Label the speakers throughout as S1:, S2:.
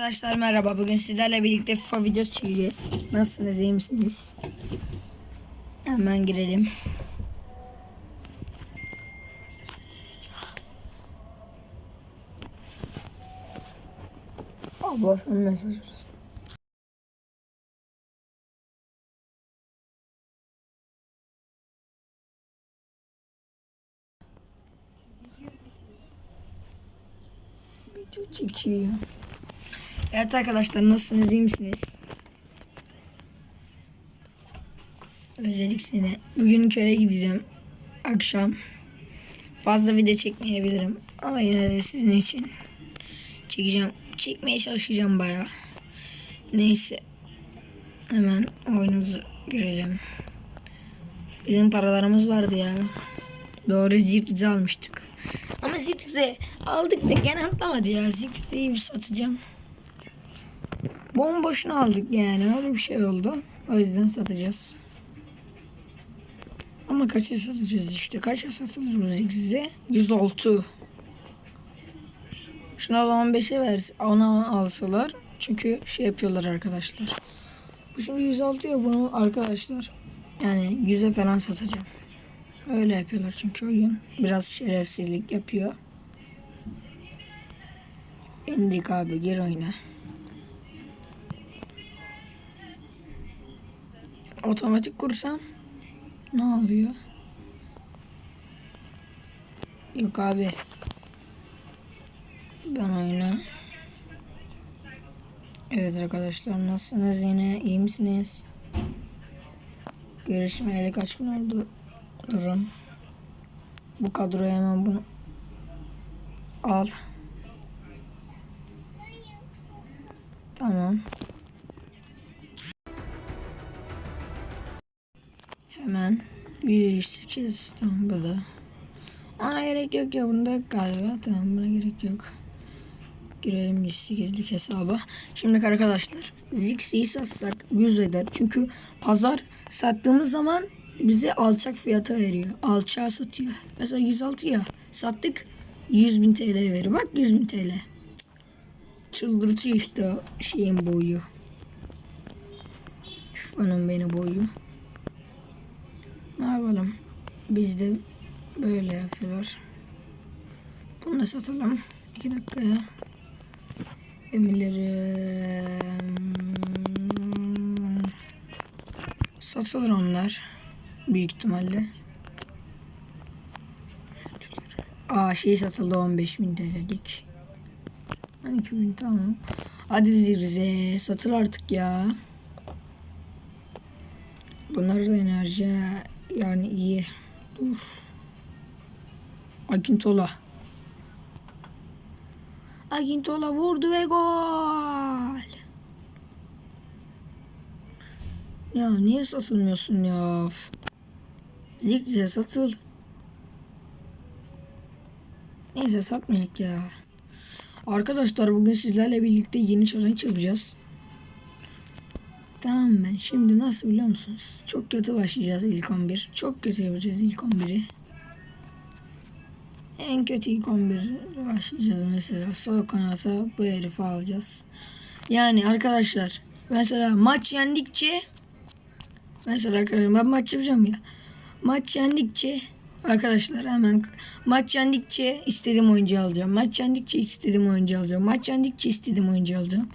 S1: Arkadaşlar merhaba. Bugün sizlerle birlikte FIFA videosu çekeceğiz. Nasılsınız? iyi misiniz? Hemen girelim. Abla sen mesaj. Video çekiyor. Evet arkadaşlar nasılsınız iyi misiniz? Özledik seni. Bugün köye gideceğim. Akşam. Fazla video çekmeyebilirim. Ama yine de sizin için çekeceğim. Çekmeye çalışacağım bayağı. Neyse. Hemen oyunumuza girelim. Bizim paralarımız vardı ya. Doğru zipzi almıştık. Ama zipzi aldık da gene atlamadı ya. Zipzi'yi bir satacağım. Bomboşuna aldık yani öyle bir şey oldu. O yüzden satacağız. Ama kaça satacağız işte. Kaça satılır bu zigzize? 106. Şuna da 15'e vers ona alsalar. Çünkü şey yapıyorlar arkadaşlar. Bu şimdi 106 ya bunu arkadaşlar. Yani 100'e falan satacağım. Öyle yapıyorlar çünkü oyun. Biraz şerefsizlik yapıyor. İndik abi gir oyuna. Otomatik kursam ne oluyor? Yok abi. Ben oyuna. Evet arkadaşlar nasılsınız yine iyi misiniz? Görüşmeyeli kaç gün oldu? Durun. Bu kadroya hemen bunu al. Tamam. Hemen 108 tamam burada. Ona gerek yok ya bunda galiba. Tamam buna gerek yok. Girelim 108'lik hesaba. Şimdi arkadaşlar Zixi'yi satsak 100 eder. Çünkü pazar sattığımız zaman bize alçak fiyata veriyor. Alçağa satıyor. Mesela 106 ya sattık 100 bin TL veriyor. Bak 100 bin TL. Çıldırtıyor işte şeyin boyu. Şufanın beni boyu. Ne yapalım? Biz de böyle yapıyorlar. Bunu da satalım. İki dakikaya. Emirleri satılır onlar. Büyük ihtimalle. Aa şey satıldı 15 bin TL'lik. 12 bin tamam. Hadi zirze satıl artık ya. Bunlar da enerji yani iyi. Dur. Akintola. Akintola vurdu ve gol. Ya niye satılmıyorsun ya? Zipze satıl. Neyse satmayak ya. Arkadaşlar bugün sizlerle birlikte yeni challenge yapacağız. Tamam ben şimdi nasıl biliyor musunuz? Çok kötü başlayacağız ilk 11. Çok kötü yapacağız ilk 11'i. En kötü ilk 11 başlayacağız mesela. Sol kanata bu herifi alacağız. Yani arkadaşlar mesela maç yendikçe mesela arkadaşlar ben maç yapacağım ya. Maç yendikçe arkadaşlar hemen maç yendikçe istediğim oyuncu alacağım. Maç yendikçe istediğim oyuncu alacağım. Maç yendikçe istediğim oyuncu alacağım.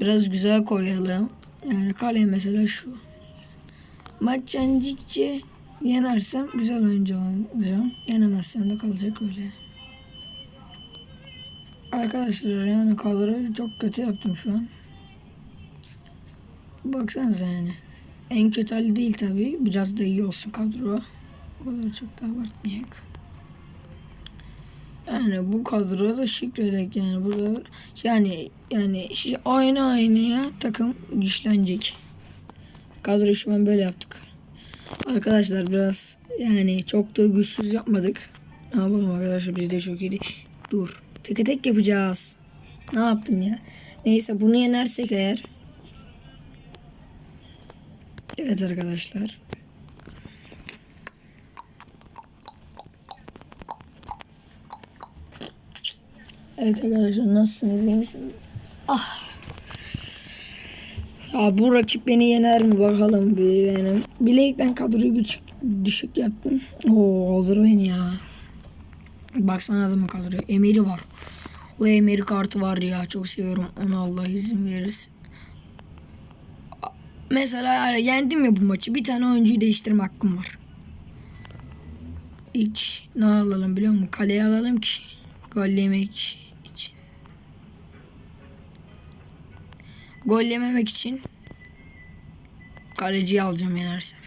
S1: Biraz güzel koyalım. Yani kale mesela şu. Maç yendikçe yenersem güzel oyuncu olacağım. Yenemezsem de kalacak öyle. Arkadaşlar yani kadroyu çok kötü yaptım şu an. Baksanıza yani. En kötü hali değil tabi. Biraz da iyi olsun kadro. O kadar çok da abartmayak. Yani bu kadroda şükredek yani burada yani yani aynı aynı ya takım güçlenecek. Kadro şu an böyle yaptık. Arkadaşlar biraz yani çok da güçsüz yapmadık. Ne yapalım arkadaşlar biz de çok iyi. Dur. Tek tek yapacağız. Ne yaptın ya? Neyse bunu yenersek eğer. Evet arkadaşlar. Evet arkadaşlar nasılsınız iyi misiniz? Ah. Ya bu rakip beni yener mi bakalım yani. Bilekten kadroyu küçük, düşük yaptım. Oo olur beni ya. Baksana adamın kadroyu. Emir'i var. O Emir kartı var ya çok seviyorum. Onu Allah izin verirse. Mesela yendim ya bu maçı. Bir tane oyuncuyu değiştirme hakkım var. İlk ne alalım biliyor musun? Kaleye alalım ki gol yemek Gol yememek için kaleciyi alacağım yenersem.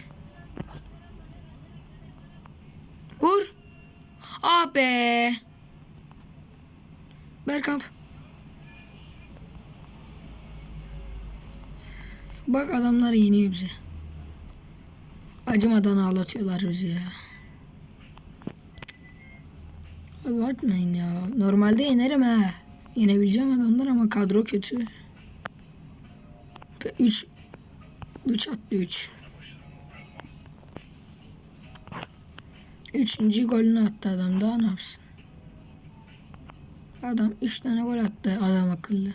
S1: Vur. Ah be. Berkamp. Bak adamlar yeniyor bizi. Acımadan ağlatıyorlar bizi ya. Abi atmayın ya. Normalde yenerim ha. Yenebileceğim adamlar ama kadro kötü. 3 3 attı 3. Üçüncü golünü attı adam daha ne yapsın? Adam 3 tane gol attı adam akıllı.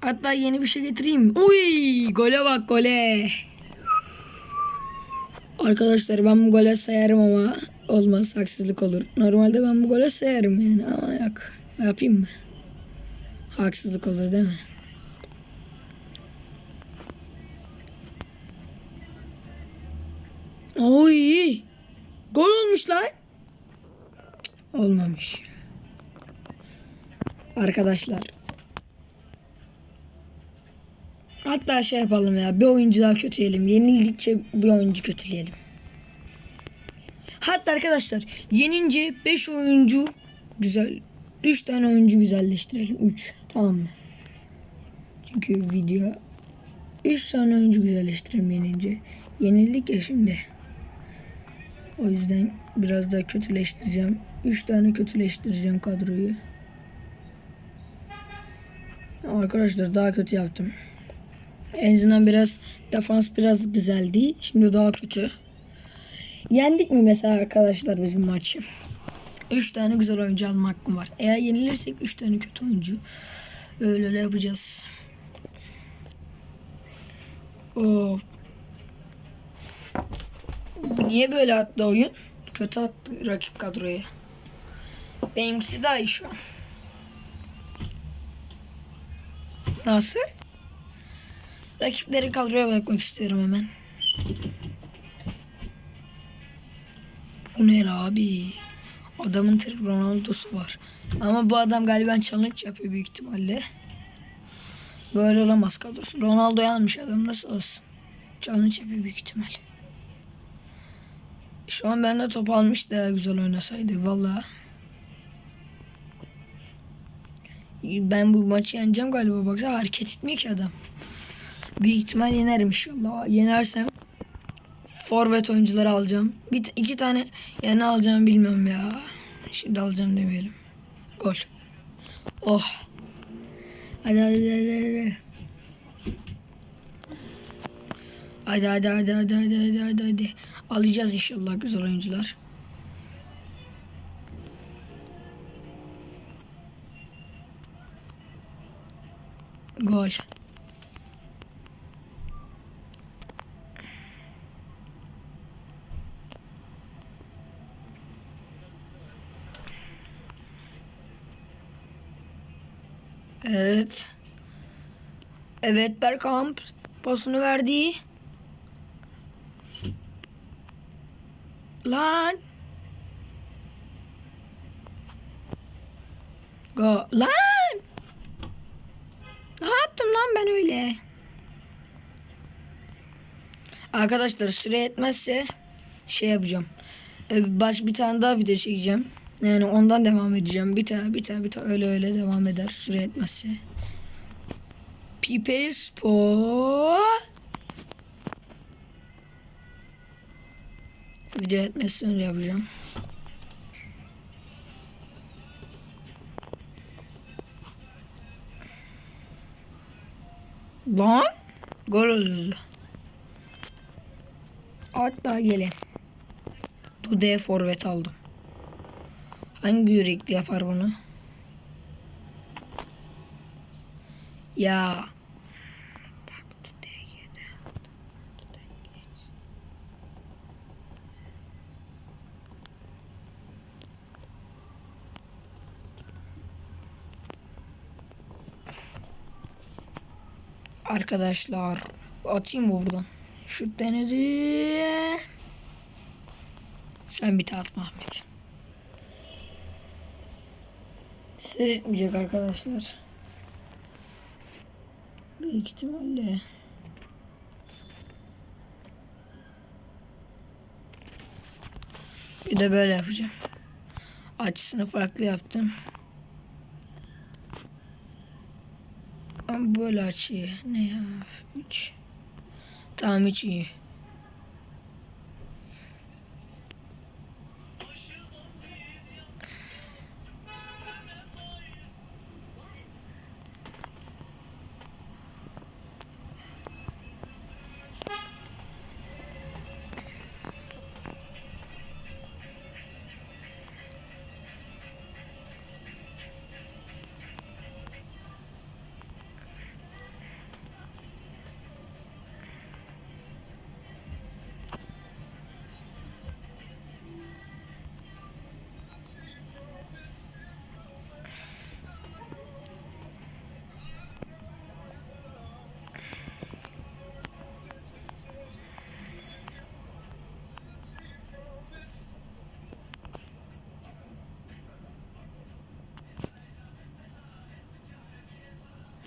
S1: Hatta yeni bir şey getireyim. Uy, gole bak gole. Arkadaşlar ben bu gole sayarım ama olmaz haksızlık olur. Normalde ben bu gole sayarım yani ama yok. Yapayım mı? Haksızlık olur değil mi? Oy! Gol olmuş lan. Olmamış. Arkadaşlar. Hatta şey yapalım ya. Bir oyuncu daha kötüleyelim. Yenildikçe bir oyuncu kötüleyelim. Hatta arkadaşlar yenince 5 oyuncu güzel 3 tane oyuncu güzelleştirelim. 3. Tamam mı? Çünkü video 3 tane oyuncu güzelleştirelim yenince. Yenildik ya şimdi. O yüzden biraz daha kötüleştireceğim. 3 tane kötüleştireceğim kadroyu. Arkadaşlar daha kötü yaptım. En azından biraz defans biraz güzeldi. Şimdi daha kötü. Yendik mi mesela arkadaşlar bizim maçı? 3 tane güzel oyuncu alma hakkım var. Eğer yenilirsek 3 tane kötü oyuncu. Öyle öyle yapacağız. Of. Niye böyle attı oyun? Kötü attı rakip kadroya. Benimkisi daha iyi şu an. Nasıl? Rakipleri kadroya bırakmak istiyorum hemen. Bu ne abi? Adamın tek Ronaldo'su var. Ama bu adam galiba challenge yapıyor büyük ihtimalle. Böyle olamaz kadrosu. Ronaldo yanmış adam nasıl olsun. Challenge yapıyor büyük ihtimal. Şu an bende top almış daha güzel oynasaydı valla. Ben bu maçı yeneceğim galiba. Baksana hareket etmiyor ki adam. Büyük ihtimal yenerim inşallah. Yenersem forvet oyuncuları alacağım. Bir iki tane ya ne alacağım bilmiyorum ya. Şimdi alacağım demeyelim. Gol. Oh. Hadi hadi hadi hadi. Hadi hadi hadi hadi hadi hadi hadi hadi. Alacağız inşallah güzel oyuncular. Gol. Evet. Evet Bergkamp pasını verdi. Lan. Go. Lan. Ne yaptım lan ben öyle? Arkadaşlar süre yetmezse şey yapacağım. Ee, Baş bir tane daha video çekeceğim. Yani ondan devam edeceğim. Bir tane bir tane bir tane öyle öyle devam eder süre yetmezse. Pipe Spor. Video etmezse öyle yapacağım. Lan gol oluyordu. Hatta gelin. Dude'ye forvet aldım. Hangi yürekli yapar bunu? Ya. Arkadaşlar atayım mı buradan? Şut denedi. Sen bir atma Ahmet. Seyretmeyecek arkadaşlar. Büyük ihtimalle. Bir de böyle yapacağım. Açısını farklı yaptım. Ama böyle açıyı. Ne ya? 3. Tamam hiç iyi.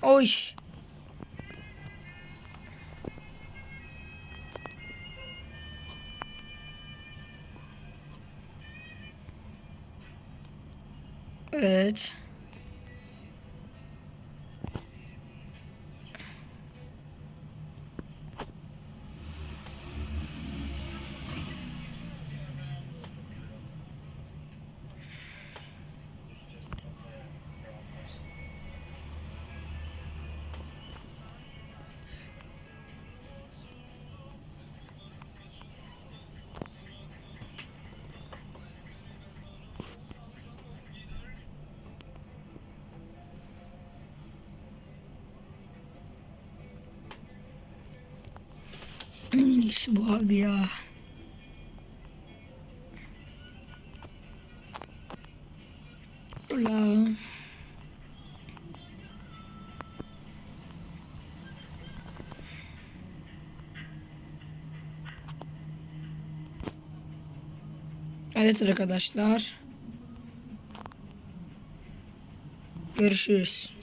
S1: O. Evet. İyisi bu abi ya. Ulan. Evet arkadaşlar. Görüşürüz.